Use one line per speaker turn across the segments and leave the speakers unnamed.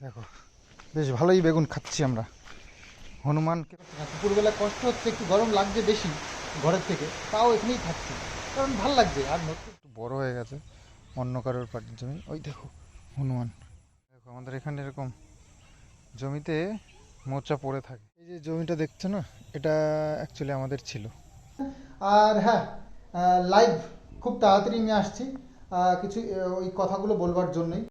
দেখো বেশ ভালোই বেগুন খাচ্ছি আমরা। হনুমানকে দুপুরবেলা কষ্ট হচ্ছে একটু গরম লাগছে বেশি ঘরের থেকে তাও এখানেই থাকছি। কারণ ভালো লাগছে আর নতুন একটু বড় হয়ে গেছে অন্য কারোর পাটির জমি। ওই দেখো হনুমান। দেখো আমাদের এখানে এরকম জমিতে মোচা পড়ে থাকে। এই যে জমিটা দেখছ না এটা অ্যাকচুয়ালি আমাদের ছিল। আর হ্যাঁ লাইভ খুব তাড়াতাড়ি নিয়ে আসছি। কিছু ওই কথাগুলো বলবার জন্যই।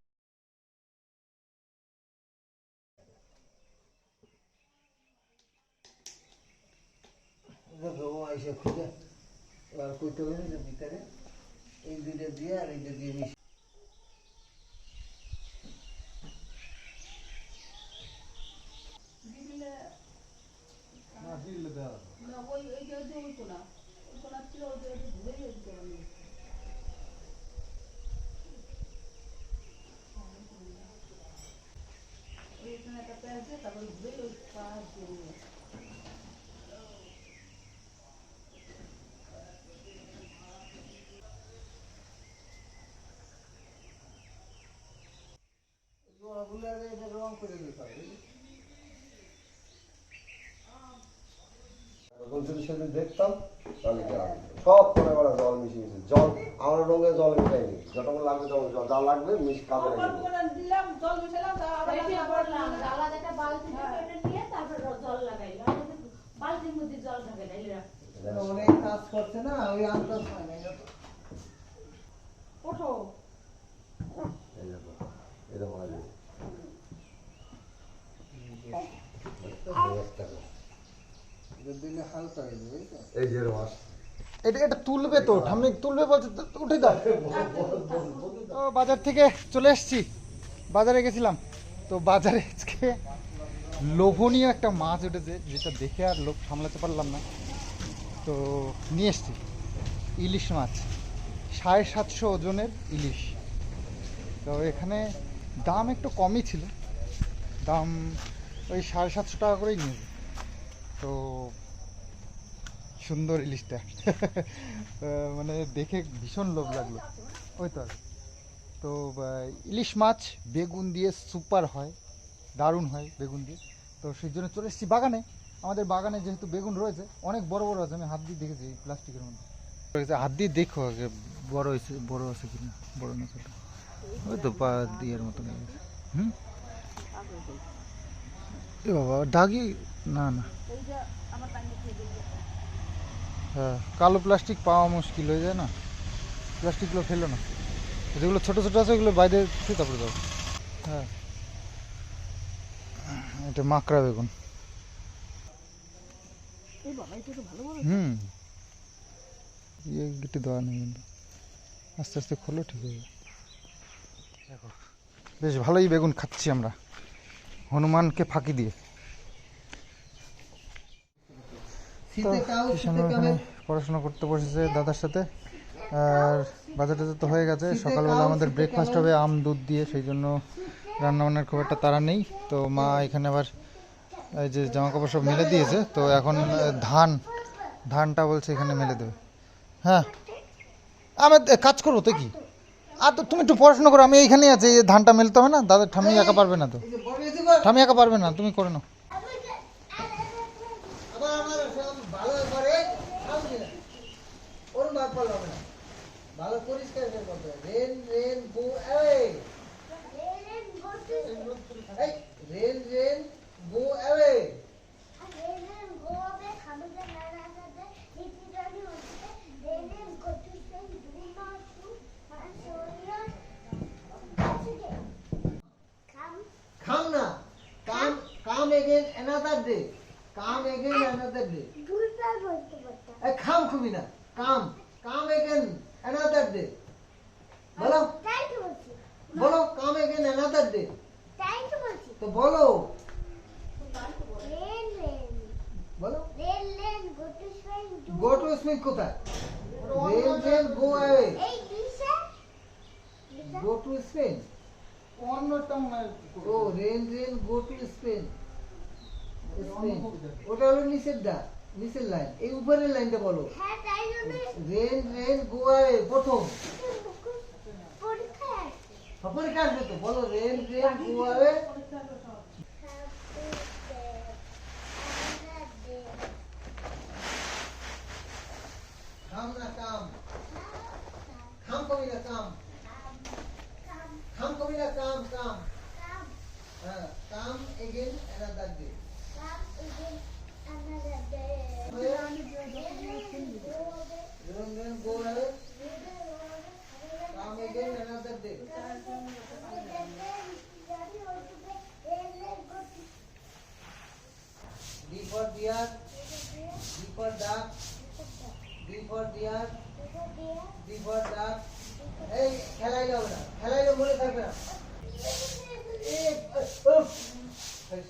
দেখো এসে খুঁজে। এবার কইতে হবে ভিতরে এই দুইটা দিয়ে আর এইটা দিয়ে মিশিয়ে
না ওই ওই যে ওই যে ওই কোনা ওই কোনা ছিল ওই যে ওই যে ধুয়ে ওই যে আমি ওই এখানে একটা প্যাঁচ দিয়ে তারপরে ধুয়ে ওই পাঁচ দিয়ে নিয়ে
জোড়াগুলো আর এটা রং করে দিতে হবে
এখন যদি সেদিন দেখতাম তাহলে সব করে বেড়া জল মিশিয়ে মিশিয়ে জল আমার রঙে জল মিশাইনি। যতক্ষণ লাগবে তখন জল। যা লাগবে মিশ কাপড়ে
অল্প করে দিলাম জল মিশালাম তা আবার
ওইটা
রান্না
করলাম
করলাম
আলাদা একটা বালতি ওটা নিয়ে তারপর জল লাগাইলাম বালতির মধ্যে জল থাকে
অনেক কাজ করছে না ওই আন্দাজ হয় না
ওঠো।
এই দেখো এরকম হয়
এটা দিলে হালকা হয়ে যাবে এই তো
এটা এটা তুলবে তো, ঠাম্মি তুলবে বলছে উঠে দাও। তো বাজার থেকে চলে এসেছি। বাজারে গেছিলাম। তো বাজারে আজকে লোভনীয় একটা মাছ উঠেছে, যেটা দেখে আর লোভ সামলাতে পারলাম না। তো নিয়ে এসছি। ইলিশ মাছ। সাড়ে সাতশো ওজনের ইলিশ। তো এখানে দাম একটু কমই ছিল। দাম ওই সাড়ে সাতশো টাকা করেই নিয়েছে তো সুন্দর ইলিশটা। মানে দেখে ভীষণ লোভ লাগল। ওই তো তো ইলিশ মাছ বেগুন দিয়ে সুপার হয় দারুণ হয় বেগুন দিয়ে। তো সেই জন্য চলে এসেছি বাগানে। আমাদের বাগানে যেহেতু বেগুন রয়েছে অনেক বড় বড় আছে আমি হাত দিয়ে দেখেছি এই প্লাস্টিকের মধ্যে। হাত দিয়ে দেখো আগে বড় হয়েছে বড় আছে কিনা বড় না ছোট। ওই তো পা দিয়ের মতন হুম? এ বাবা দাগি? না না। হ্যাঁ কালো প্লাস্টিক পাওয়া মুশকিল হয়ে যায় না। প্লাস্টিকগুলো ফেলো না। যেগুলো ছোটো ছোটো আছে ওগুলো বাইরে তারপরে দাও। হ্যাঁ। এটা মাকড়া বেগুন। হুম। ইয়ে গিটে দেওয়া নেই কিন্তু। আস্তে আস্তে খোলো ঠিক হয়ে যাবে। দেখো বেশ ভালোই বেগুন খাচ্ছি আমরা। হনুমানকে ফাঁকি দিয়ে। তো
কামে
পড়াশোনা করতে বসেছে দাদার সাথে। আর বাজার টাজার তো হয়ে গেছে। সকালবেলা আমাদের ব্রেকফাস্ট হবে আম দুধ দিয়ে সেই জন্য রান্নাবান্নার খুব একটা তাড়া নেই। তো মা এখানে আবার এই যে জামা কাপড় সব মেলে দিয়েছে তো এখন ধান ধানটা বলছে এখানে মেলে দেবে। হ্যাঁ। আমি কাজ করব তো কি? আর তো তুমি একটু পড়াশোনা করো আমি এইখানেই আছি এই ধানটা মেলতে হবে না দাদা ঠাম্মি একা পারবে না তো। ঠাম্মি একা পারবে না তুমি করে নাও।
আবার আমার ভালো পরিষ্কার করতে রেন রেন গো অ্যাওয়ে এই rain rain go away come again another day come again another day খাম খুবই না। Come come again another day বলো। বলো কাম এগেন অ্যানাদার ডে তো বলো। বলো। গো টু স্পিক কোথায়? Rain rain go away go to Spain
অন্যটা হয়
ও rain rain go to Spain ওটা হলো নিচের দা নিচের লাইন এই উপরের লাইনটা বলো। রেন রেন গোয়ায় প্রথম। পরীক্ষা আসবে তো বলো রেন রেন গোয়াবে কাম না কাম কাম কবি না কাম কাম কবি না কাম কাম হ্যাঁ come again another day rain rain go away come again another day D for deer, D for duck, D for deer, D for duck. এই খেলাই যাবে না খেলাইলে মনে থাকবে না এই, উফ। সেই, সেই। বল, D for deer, D for duck. ঘন ঘন পড়তো দর বল A for flag,
বিশাল গরম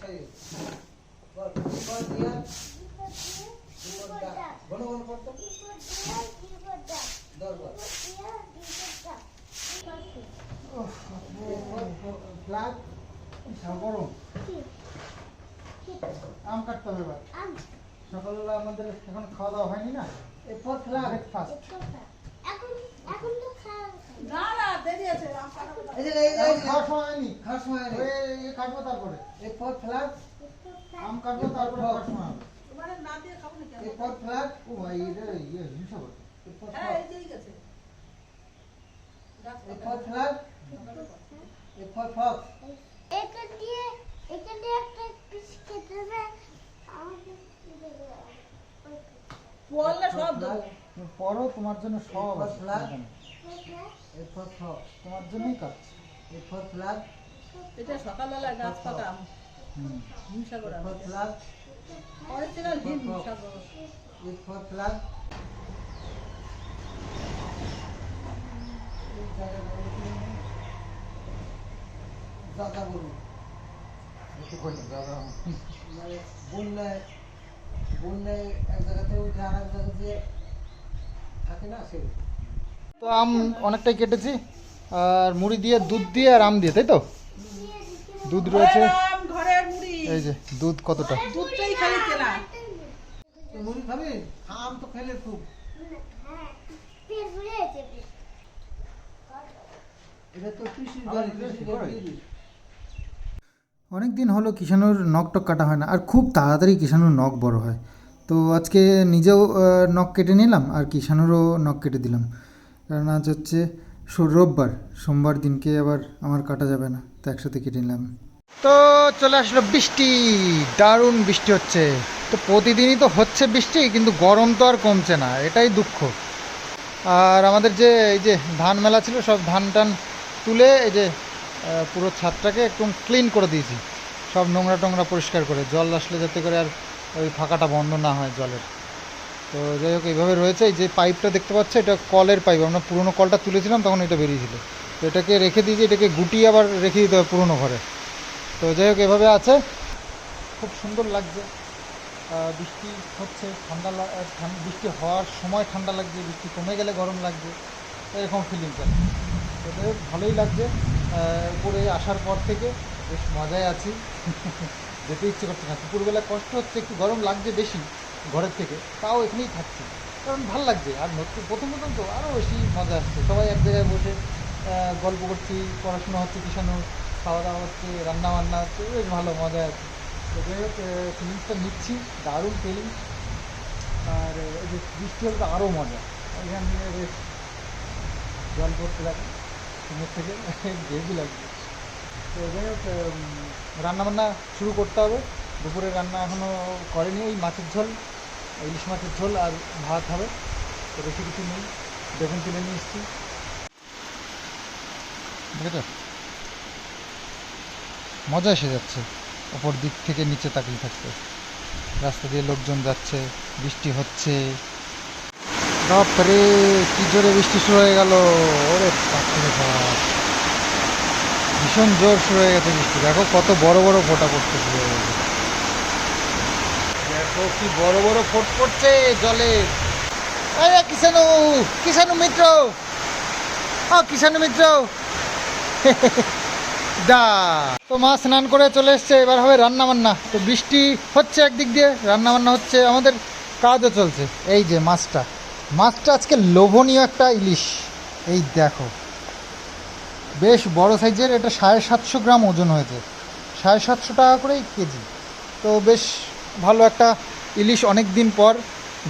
আম কাটতে হবে এবার সকালবেলা আমাদের এখন খাওয়া দাওয়া হয়নি না
এখন এখন তো খাওয়া
না না দেরি আছে আম কাটা
এই যে, এই যে, এই যে,
খাওয়ার সময় এ কাটবো তারপরে। আম কাটবো তারপরে খাওয়ার সময় হবে। ও ভাই এটা ইয়ে হিংসা করছে
হ্যাঁ
দিয়ে দিয়ে একটা পিস খেতে হবে
সব
পড়ো তোমার জন্য সব আছে। তোমার জন্যই কাটছি।
for flag,
এটা সকালবেলা গাছ হিমসাগর অরিজিনাল হিমসাগর.
দাদা বলুন।
দাদা।
মানে বন্যায় বন্যায় এক জায়গাতে উঠে আর এক জায়গাতে থাকে না সে?
তো আম অনেকটাই কেটেছি আর মুড়ি দিয়ে দুধ দিয়ে আর আম দিয়ে তাই তো? দুধ রয়েছে।
আম ঘরের মুড়ি।
এই যে দুধ কতটা?
দুধটাই খালি কেনা
মুড়ি খাবি? আম তো খেলে খুব।
অনেক দিন হলো কিষানুর নখ টক কাটা হয় না আর খুব তাড়াতাড়ি কিষানুর নখ বড় হয়। তো আজকে নিজেও নখ কেটে নিলাম আর কিষানুরও নখ কেটে দিলাম। কারণ আজ হচ্ছে রোববার, সোমবার দিনকে আবার আমার কাটা যাবে না, তো একসাথে কেটে নিলাম। তো চলে আসলো বৃষ্টি, দারুণ বৃষ্টি হচ্ছে। তো প্রতিদিনই তো হচ্ছে বৃষ্টি, কিন্তু গরম তো আর কমছে না, এটাই দুঃখ। আর আমাদের যে, এই যে ধান মেলা ছিল, সব ধান টান তুলে এই যে পুরো ছাদটাকে একদম ক্লিন করে দিয়েছি। সব নোংরা টোংরা পরিষ্কার করে, জল আসলে যাতে করে আর ওই ফাঁকাটা বন্ধ না হয় জলের। তো যাই হোক, এইভাবে রয়েছে। যে পাইপটা দেখতে পাচ্ছ, এটা কলের পাইপ। আমরা পুরোনো কলটা তুলেছিলাম, তখন এটা বেরিয়েছিল। তো এটাকে রেখে দিয়েছি, এটাকে গুটিয়ে আবার রেখে দিতে হবে পুরোনো ঘরে। তো যাই হোক, এভাবে আছে। খুব সুন্দর লাগছে। বৃষ্টি হচ্ছে, ঠান্ডা বৃষ্টি হওয়ার সময় ঠান্ডা লাগছে, বৃষ্টি কমে গেলে গরম লাগছে। এরকম ফিলিংস তো যাই হোক, ভালোই লাগছে। উপরে আসার পর থেকে বেশ মজায় আছি। যেতে ইচ্ছে করছে না। দুপুরবেলা কষ্ট হচ্ছে, একটু গরম লাগছে বেশি। ঘরের থেকে, তাও এখানেই থাকছি। কারণ ভালো লাগছে। আর নতুন, প্রথম প্রথম তো আরও বেশি মজা আসছে। সবাই এক জায়গায় বসে গল্প করছি, পড়াশোনা হচ্ছে কিষানো খাওয়া দাওয়া হচ্ছে রান্না বান্না হচ্ছে, বেশ ভালো মজা আছে। তো যাই হোক ফিলিংসটা নিচ্ছি, দারুণ ফিলিংস আর এই যে বৃষ্টি হলে তো আরও মজা। এখান থেকে বেশ জল পড়তে লাগে মুখ থেকে হেভি লাগছে। তো যাই হোক রান্নাবান্না শুরু করতে হবে। দুপুরে রান্না এখনও করেনি, ওই মাছের ঝোল। ইলিশ মাছের ঝোল আর ভাত হবে। তো বেশি কিছু নেই। বেগুন তুলে নিয়ে এসেছি। মজা এসে যাচ্ছে। ওপর দিক থেকে নিচে তাকিয়ে থাকতে। রাস্তা দিয়ে লোকজন যাচ্ছে, বৃষ্টি হচ্ছে। বাপরে, কি জোরে বৃষ্টি শুরু হয়ে গেল। ওরে বাপরে বাপ। ভীষণ জোর শুরু হয়ে গেছে বৃষ্টি। দেখো কত বড় বড় ফোঁটা পড়তে শুরু গেছে দেখো কি বড় বড় ফোট পড়ছে জলে। আরে কিষানু কিষানু মিত্র। ও কিষানু মিত্র। দা, তো মা স্নান করে চলে এসছে, এবার হবে রান্না বান্না তো বৃষ্টি হচ্ছে একদিক দিয়ে রান্না বান্না হচ্ছে আমাদের কাজও চলছে। এই যে মাছটা। মাছটা আজকে লোভনীয় একটা ইলিশ। এই দেখো। বেশ বড় সাইজের, এটা সাড়ে সাতশো গ্রাম ওজন হয়েছে। সাড়ে সাতশো টাকা করেই কেজি। তো বেশ ভালো একটা ইলিশ অনেক দিন পর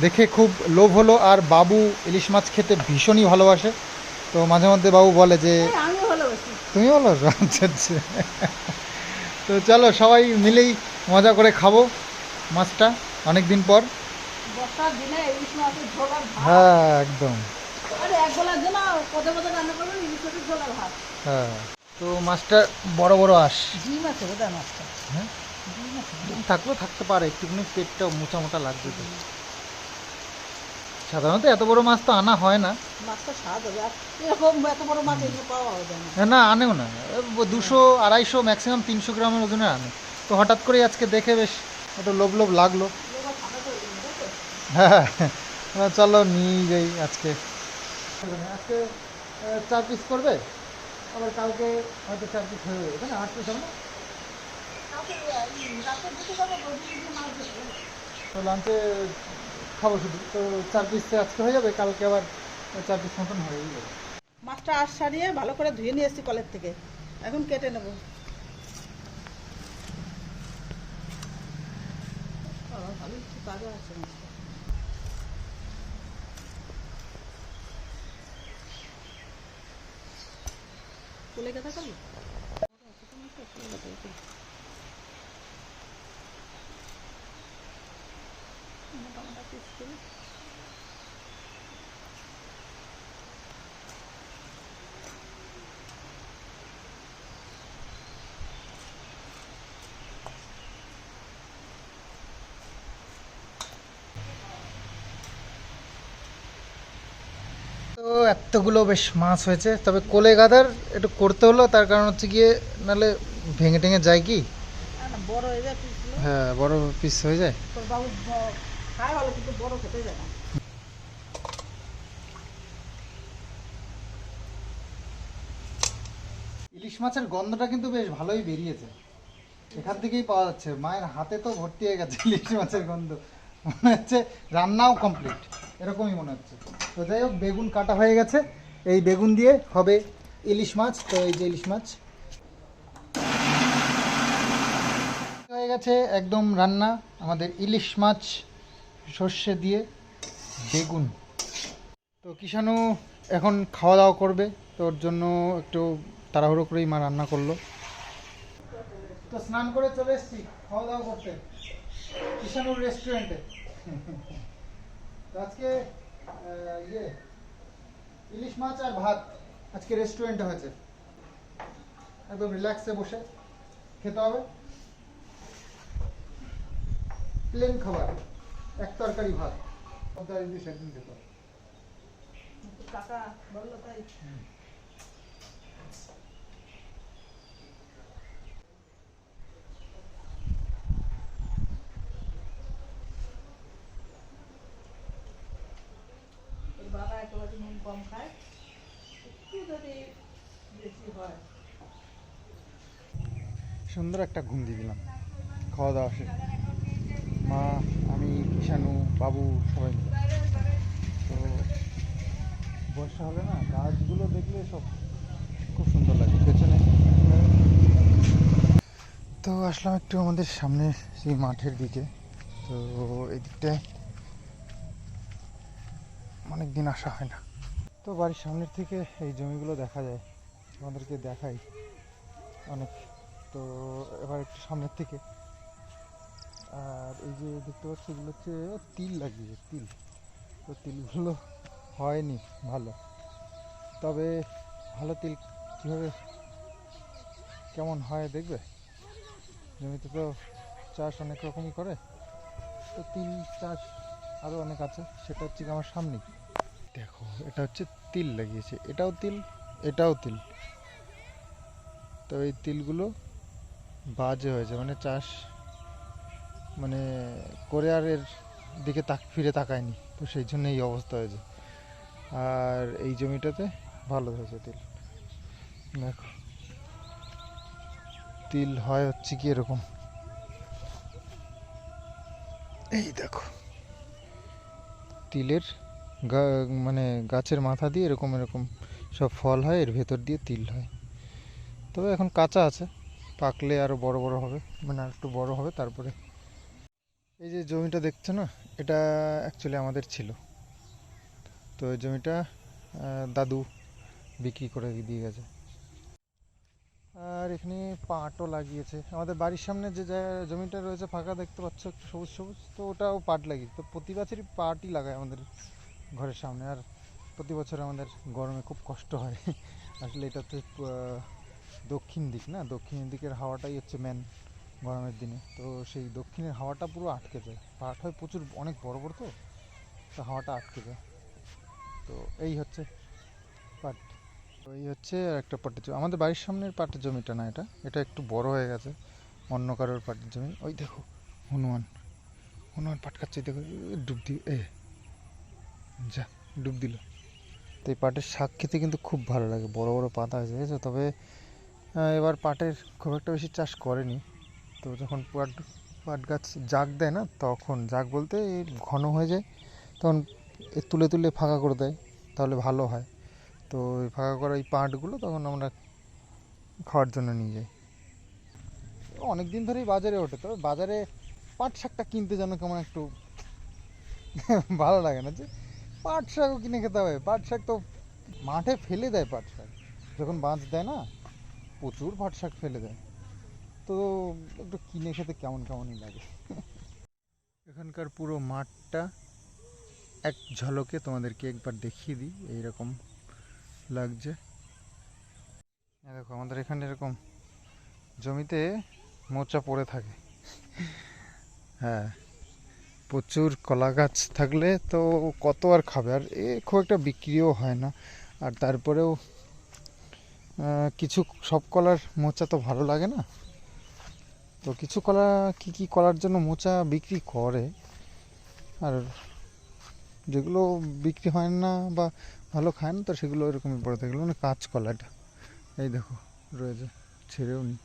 দেখে খুব লোভ হলো আর বাবু ইলিশ মাছ খেতে ভীষণই ভালোবাসে। তো মাঝে মধ্যে বাবু বলে যে তুমি বলো আচ্ছা আচ্ছা। তো চলো সবাই মিলেই মজা করে খাব মাছটা অনেক দিন পর হ্যাঁ একদম। হ্যাঁ তো মাছটা বড় বড় আস
মাছটা।
হ্যাঁ? থাকলেও থাকতে পারে একটুখানি পেটটা মোচা মোটা লাগবে তো। সাধারণত এত বড় মাছ তো আনা হয় না।
যায় না।
হ্যাঁ, আনেও না। দুশো আড়াইশো ম্যাক্সিমাম তিনশো গ্রামের ওজনে আনে। তো হঠাৎ করে আজকে দেখে বেশ একটু লোভ লোভ লাগল। হ্যাঁ হ্যাঁ, চলো নিয়ে যাই আজকে। আজকে চার পিস করবে? আবার কালকে হয়তো চার পিস হয়ে যাবে। আট পিস হবে না? তো লাঞ্চে খাব শুধু। তো চার পিস আজকে হয়ে যাবে, কালকে আবার চার পিস মতন হয়ে যাবে।
মাছটা আশ সারিয়ে ভালো করে ধুয়ে নিয়ে এসেছি কলের থেকে। এখন কেটে নেব। তাজা আছে মাছটা। কুলে কথা করব
তো এতগুলো বেশ মাছ হয়েছে। তবে কোলে গাদার একটু করতে হলো তার কারণ হচ্ছে গিয়ে নাহলে ভেঙে টেঙে যায় কি?
হয়ে
হ্যাঁ বড় পিস হয়ে যায়।
কিন্তু বড় খেতে যায় না।
ইলিশ মাছের গন্ধটা কিন্তু বেশ ভালোই বেরিয়েছে। এখান থেকেই পাওয়া যাচ্ছে। মায়ের হাতে তো ভর্তি হয়ে গেছে ইলিশ মাছের গন্ধ। মনে হচ্ছে রান্নাও কমপ্লিট এরকমই মনে হচ্ছে। তো যাই হোক, বেগুন কাটা হয়ে গেছে। এই বেগুন দিয়ে হবে ইলিশ মাছ। তো এই যে ইলিশ মাছ। হয়ে গেছে একদম রান্না। আমাদের ইলিশ মাছ সর্ষে দিয়ে বেগুন। তো কিষাণু এখন খাওয়া দাওয়া করবে, তো ওর জন্য একটু তাড়াহুড়ো করেই মা রান্না করল। তো স্নান করে চলে এসেছি খাওয়া দাওয়া করতে কিষাণুর রেস্টুরেন্টে আজকে ইয়ে ইলিশ মাছ আর ভাত আজকে রেস্টুরেন্টে হয়েছে। একদম রিল্যাক্সে বসে খেতে হবে। প্লেন খাবার। এক তরকারি ভাত। তরকারি দিয়ে সেদিন খেতে হবে।
কাকা বলল তাই। বাবা একেবারে নুন কম খায়। একটু যদি বেশি হয়।
সুন্দর একটা ঘুম দিয়ে দিলাম। খাওয়া দাওয়া শেষ। মা আমি কিষানু বাবু সবাই মিলে। তো বর্ষা হলে না গাছগুলো দেখলে সব খুব সুন্দর লাগে, পেছনে। তো আসলাম একটু আমাদের সামনে সেই মাঠের দিকে। তো এই দিকটায় অনেক দিন আসা হয় না। তো বাড়ির সামনের থেকে এই জমিগুলো দেখা যায় আমাদেরকে দেখাই অনেক। তো এবার একটু সামনের থেকে। আর এই যে দেখতে পাচ্ছি এগুলো হচ্ছে তিল লাগিয়েছে, তিল। তো তিলগুলো হয়নি ভালো। তবে ভালো তিল কীভাবে, কেমন হয় দেখবে? জমিতে তো চাষ অনেক রকমই করে। তো তিল চাষ আরও অনেক আছে, সেটা হচ্ছে আমার সামনেই। দেখো, এটা হচ্ছে তিল লাগিয়েছে। এটাও তিল এটাও তিল। তো এই তিলগুলো বাজে হয়েছে মানে চাষ মানে করে আর এর দিকে তাক, ফিরে তাকায়নি। তো সেই জন্য এই অবস্থা হয়েছে। আর এই জমিটাতে ভালো হয়েছে তিল। দেখো। তিল হয় হচ্ছে কি এরকম। এই দেখো। তিলের গা মানে গাছের মাথা দিয়ে এরকম এরকম সব ফল হয়, এর ভেতর দিয়ে তিল হয়। তবে এখন কাঁচা আছে। পাকলে আরও বড় বড় হবে। মানে আর একটু বড় হবে, তারপরে এই যে জমিটা দেখছ না, এটা অ্যাকচুয়ালি আমাদের ছিল। তো এই জমিটা দাদু বিক্রি করে দিয়ে গেছে। আর এখানে পাটও লাগিয়েছে। আমাদের বাড়ির সামনে যে জমিটা রয়েছে ফাঁকা, দেখতে পাচ্ছ একটু সবুজ সবুজ, তো ওটাও পাট লাগিয়েছে তো প্রতি বছরই পাটই লাগায় আমাদের ঘরের সামনে। আর প্রতি বছর আমাদের গরমে খুব কষ্ট হয়। আসলে এটা হচ্ছে দক্ষিণ দিক না, দক্ষিণ দিকের হাওয়াটাই হচ্ছে মেন গরমের দিনে। তো সেই দক্ষিণের হাওয়াটা পুরো আটকে যায়। পাট হয় প্রচুর, অনেক বড় বড় তো। তো হাওয়াটা আটকে যায়। তো এই হচ্ছে পাট। তো এই হচ্ছে একটা পাটের জমি। আমাদের বাড়ির সামনের পাটের জমিটা না এটা? এটা একটু বড় হয়ে গেছে। অন্য কারোর পাটের জমি। ওই দেখো, হনুমান। হনুমান পাট খাচ্ছে, দেখো, ডুব দি এ, যা, ডুব দিল। তো এই পাটের শাক খেতে কিন্তু খুব ভালো লাগে। বড় বড় পাতা দেখেছ তবে এবার পাটের খুব একটা বেশি চাষ করেনি। তো যখন পাট পাট গাছ জাগ দেয় না, তখন জাগ বলতে ঘন হয়ে যায়, তখন তুলে তুলে ফাঁকা করে দেয়, তাহলে ভালো হয়। তো ওই ফাঁকা করা এই পাটগুলো তখন আমরা খাওয়ার জন্য নিয়ে যাই। অনেক দিন ধরেই বাজারে ওঠে, তবে বাজারে পাট শাকটা কিনতে যেন কেমন একটু ভালো লাগে না যে, পাট শাকও কিনে খেতে হবে, পাট শাক তো মাঠে ফেলে দেয় পাট শাক। যখন বাঁচ দেয় না, প্রচুর পাট শাক ফেলে দেয়। তো একটু কিনে খেতে কেমন কেমনই লাগে? এখানকার পুরো মাঠটা এক ঝলকে তোমাদেরকে একবার দেখিয়ে দিই, এইরকম লাগছে। দেখো, আমাদের এখানে এরকম জমিতে মোচা পড়ে থাকে। হ্যাঁ প্রচুর কলা গাছ থাকলে তো কত আর খাবে, আর এ খুব একটা বিক্রিও হয় না। আর তারপরেও কিছু সব কলার মোচা তো ভালো লাগে না? তো কিছু কলা, কি কি কলার জন্য মোচা বিক্রি করে? আর যেগুলো বিক্রি হয় না বা ভালো খায় না, তো সেগুলো এরকমই পড়ে থাকে। মানে কাঁচকলা এটা। এই দেখো, রয়েছে, ছেড়েও নি।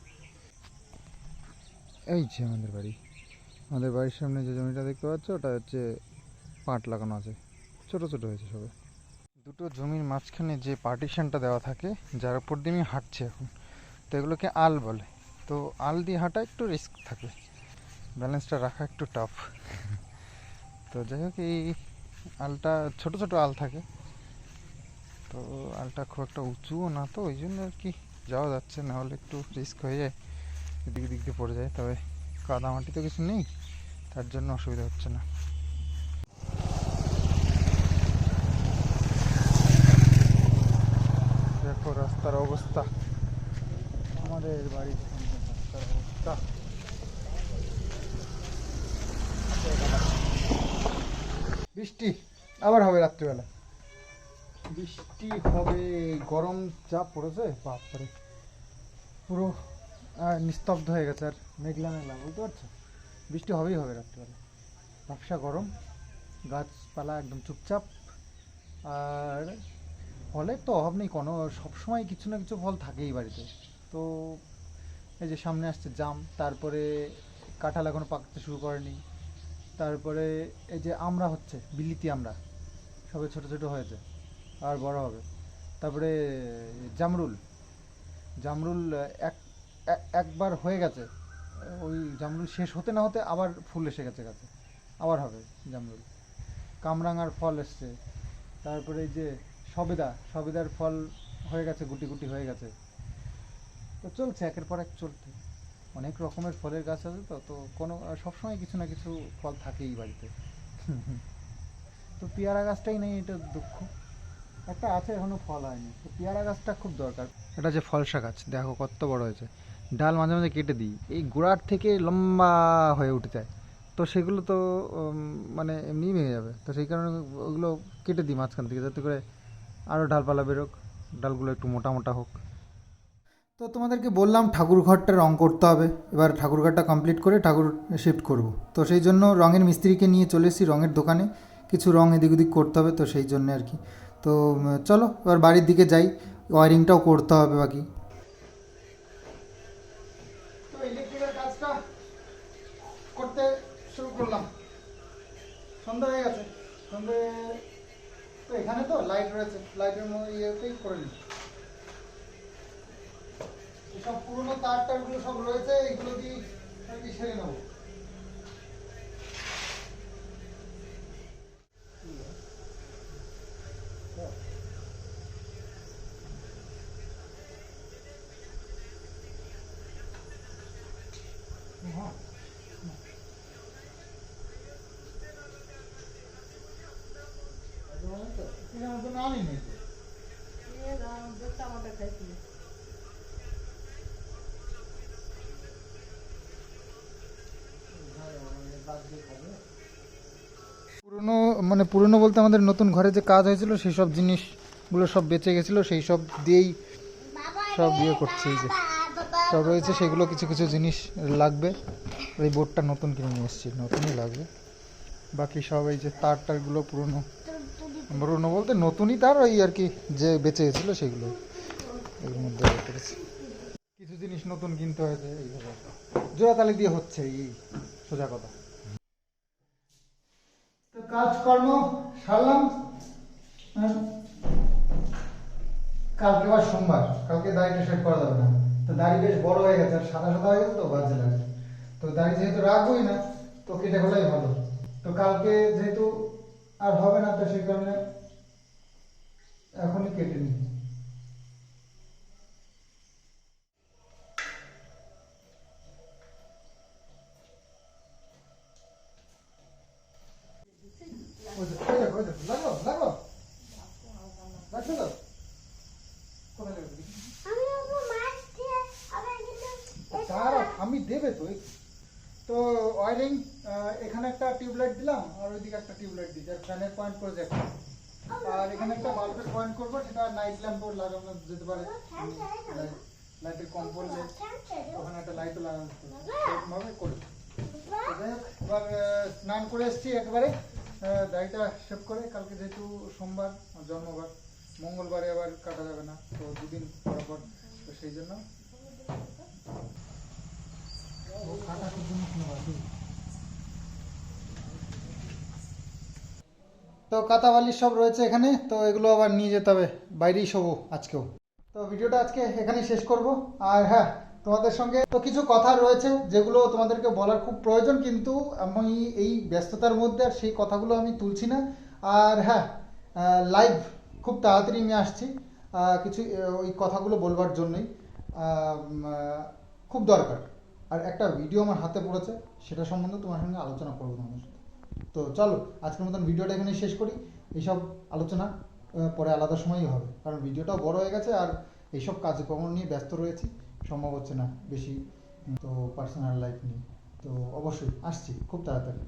এই যে আমাদের বাড়ি। আমাদের বাড়ির সামনে যে জমিটা দেখতে পাচ্ছ, ওটা হচ্ছে পাট লাগানো আছে। ছোট ছোট হয়েছে সবে। দুটো জমির মাঝখানে যে পার্টিশনটা দেওয়া থাকে, যার উপর দিয়ে আমি হাঁটছি এখন। তো এগুলোকে আল বলে। তো আল দিয়ে হাঁটা একটু রিস্ক থাকে। ব্যালেন্সটা রাখা একটু টাফ তো যাই হোক, এই আলটা, ছোট ছোট আল থাকে। তো আলটা খুব একটা উঁচুও না তো, ওই জন্য আর কি যাওয়া যাচ্ছে, না হলে একটু রিস্ক হয়ে যায়, এদিক দিক দিয়ে পড়ে যায়। তবে কাদামাটি তো কিছু নেই, তার জন্য অসুবিধা হচ্ছে না। দেখো রাস্তার অবস্থা। আমাদের অবস্থা বৃষ্টি আবার হবে রাত্রিবেলা। বৃষ্টি হবে, গরম যা পড়েছে, বাপরে। পুরো নিস্তব্ধ হয়ে গেছে আর মেঘলা মেঘলা, বুঝতে পারছ? বৃষ্টি হবেই হবে রাত্রিবেলা। ব্যবসা গরম, গাছপালা একদম চুপচাপ। আর ফলের তো অভাব নেই, কোনো, সবসময় কিছু না কিছু ফল থাকেই বাড়িতে। তো এই যে সামনে আসছে জাম, তারপরে কাঁঠাল এখনও পাকতে শুরু করেনি, তারপরে এই যে আমরা হচ্ছে, বিলিতি আমরা, সবে ছোট ছোট হয়েছে, আর বড় হবে। তারপরে জামরুল জামরুল এক, একবার হয়ে গেছে, ওই জামরুল শেষ হতে না হতে আবার ফুল এসে গেছে গাছে, আবার হবে জামরুল। কামরাঙার ফল এসছে, তারপরে এই যে সবেদা, সবেদার ফল হয়ে গেছে, গুটি গুটি হয়ে গেছে। তো চলছে, একের পর এক চলতে অনেক রকমের ফলের গাছ আছে তো তো কোনো, সবসময় কিছু না কিছু ফল থাকেই বাড়িতে। তো পেয়ারা গাছটাই নেই, এটা দুঃখ। একটা আছে, এখনও ফল হয়নি। তো পেয়ারা গাছটা খুব দরকার। এটা যে ফলসা গাছ, দেখো কত বড় হয়েছে। ডাল মাঝে মাঝে কেটে দিই, এই গোড়ার থেকে লম্বা হয়ে উঠে যায়। তো সেগুলো তো মানে এমনিই ভেঙে যাবে। তো সেই কারণে ওগুলো কেটে দিই মাঝখান থেকে, যাতে করে আরও ডালপালা বেরোক, ডালগুলো একটু মোটা মোটা হোক। তো তোমাদেরকে বললাম ঠাকুর ঘরটা রং করতে হবে। এবার ঠাকুর ঘরটা কমপ্লিট করে ঠাকুর শিফট করব। তো সেই জন্য রঙের মিস্ত্রিকে নিয়ে চলে এসেছি রঙের দোকানে। কিছু রং এদিক ওদিক করতে হবে তো সেই জন্য আর কি। তো চলো, এবার বাড়ির দিকে যাই। ওয়ারিংটাও করতে হবে বাকি। সন্ধ্যা হয়ে গেছে। সন্ধ্যে তো এখানে তো লাইট রয়েছে। লাইটের ইয়েতেই করে নিই। এইসব পুরোনো তার টারগুলো সব রয়েছে এগুলো দিয়ে সেরে নেব হ্যাঁ এর জন্য আনিনি তো।
নিয়ে যাও, দুধ চামাটা খাইছি
পুরনো মানে পুরনো বলতে আমাদের নতুন ঘরে যে কাজ হয়েছিল, সেই সব জিনিসগুলো সব বেঁচে গেছিল, সেই সব দিয়েই সব বিয়ে করছে এই যে। সব রয়েছে, সেগুলো কিছু কিছু জিনিস লাগবে। এই বোর্ডটা নতুন কিনে নিয়ে এসেছি, নতুনই লাগবে। বাকি সব এই যে তার টারগুলো পুরনো। পুরনো বলতে নতুনই তার, ওই আর কি যে বেঁচে গেছিল সেগুলো এর মধ্যে করেছি কিছু জিনিস নতুন কিনতে হয়েছে এইভাবে জোড়াতালি দিয়ে হচ্ছে, এই সোজা কথা। কাজকর্ম সারলাম। আর কালকে আবার সোমবার। কালকে দাড়িটা শেভ করা যাবে না। তো দাড়ি বেশ বড় হয়ে গেছে, আর সাদা সাদা হয়ে গেছে তো বাজে লাগছে তো দাড়ি যেহেতু রাখবোই না, তো কেটে ফেলাই ভালো। তো কালকে যেহেতু আর হবে না, তো সেই কারণে এখনই কেটে নিই। ওই দেখো, ওই দেখো, ওই দেখো, লাগল লাগল লাগছে তো কোথায় লেগেছে
আমি ওকে মাছ দিয়ে আবার কিন্তু
দাঁড়াও আমি দেবে তো তো ওয়ারিং এখানে একটা টিউবলাইট দিলাম আর ওইদিকে একটা টিউবলাইট দিচ্ছি আর ফ্যানের পয়েন্ট করে দেখো আর এখানে একটা বাল্বের পয়েন্ট করব সেটা নাইট ল্যাম্পও লাগানো যেতে পারে। লাইটের কম পড়লে ওখানে একটা লাইটও লাগানো। যেতে পারে। এরকমভাবে করি। যাই হোক, এবার স্নান করে এসেছি একবারে। দাড়িটা শেভ করে। কালকে যেহেতু সোমবার জন্মবার মঙ্গলবারে আবার কাটা যাবে না তো দুদিন পর পর তো সেই জন্য। তো জিনিস নেওয়া, কি? তো কাতা বালিশ সব রয়েছে এখানে তো এগুলো আবার নিয়ে যেতে হবে। বাইরেই শোবো আজকেও। তো ভিডিওটা আজকে এখানেই শেষ করব। আর হ্যাঁ তোমাদের সঙ্গে তো কিছু কথা রয়েছে যেগুলো তোমাদেরকে বলার খুব প্রয়োজন, কিন্তু আমি এই ব্যস্ততার মধ্যে আর সেই কথাগুলো আমি তুলছি না। আর হ্যাঁ লাইভ খুব তাড়াতাড়ি নিয়ে আসছি কিছু ওই কথাগুলো বলবার জন্যই। খুব দরকার। আর একটা ভিডিও আমার হাতে পড়েছে, সেটা সম্বন্ধে তোমার সঙ্গে আলোচনা করব তোমাদের সাথে। তো চলো, আজকের মতন ভিডিওটা এখানে শেষ করি। এইসব আলোচনা পরে আলাদা সময়ই হবে, কারণ ভিডিওটাও বড় হয়ে গেছে আর এইসব কাজকর্ম নিয়ে ব্যস্ত রয়েছি। সম্ভব হচ্ছে না বেশি তো পার্সোনাল লাইফ নিয়ে। তো অবশ্যই আসছি খুব তাড়াতাড়ি।